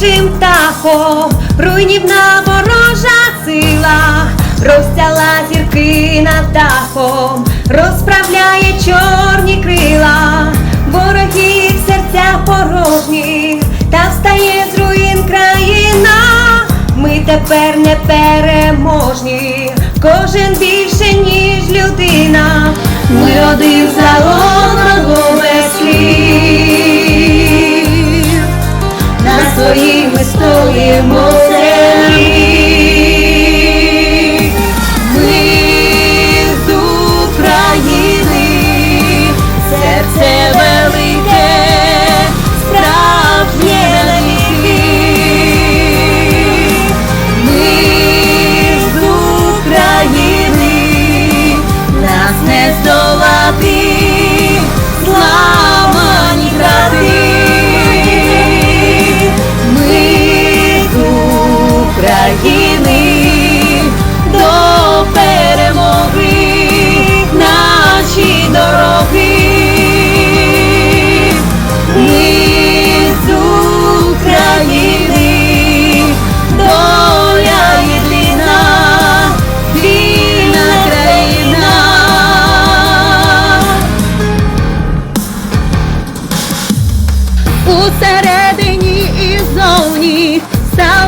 хижим птахом, руйнівна ворожа сила, розцяла зірки над дахом, розправляє чорні крила, ворогів серця порожні, та встає з руїн країна. Ми тепер не переможні, кожен більше, ніж людина. Ми один за ми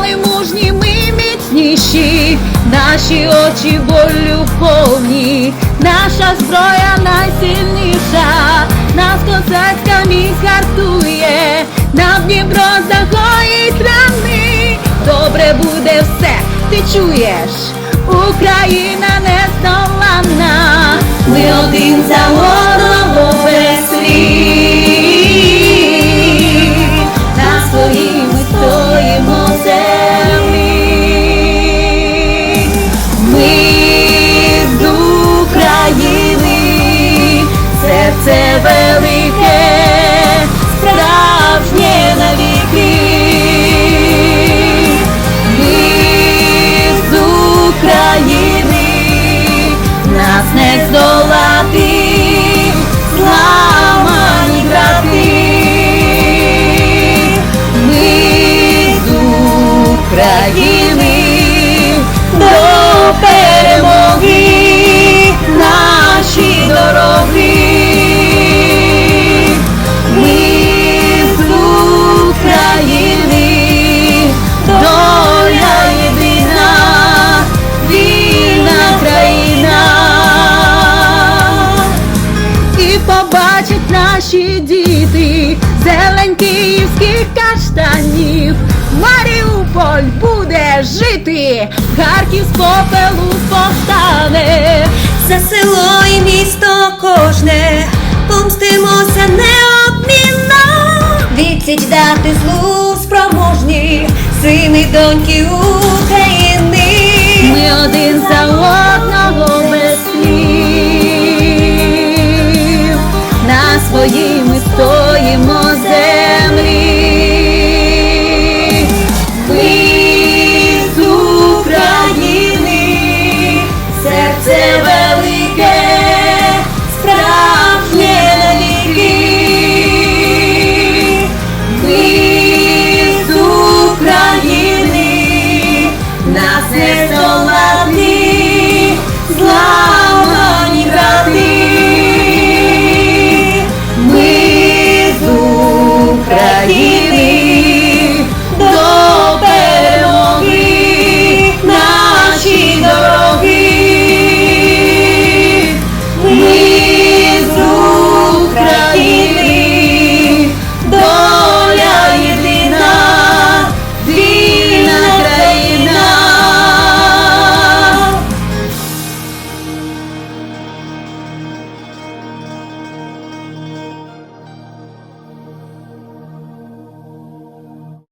стали мужні ми міцніші, наші очі болю повні, наша зброя найсильніша, нас козацька міць гартує, нам Дніпро загоїть рани, добре буде все, ти чуєш, Україна Маріуполь буде жити, Харків з попелу повстане. За село і місто кожне помстимося неодмінно. Відсіч дати злу спроможні, сини доньки України. Ми один за одного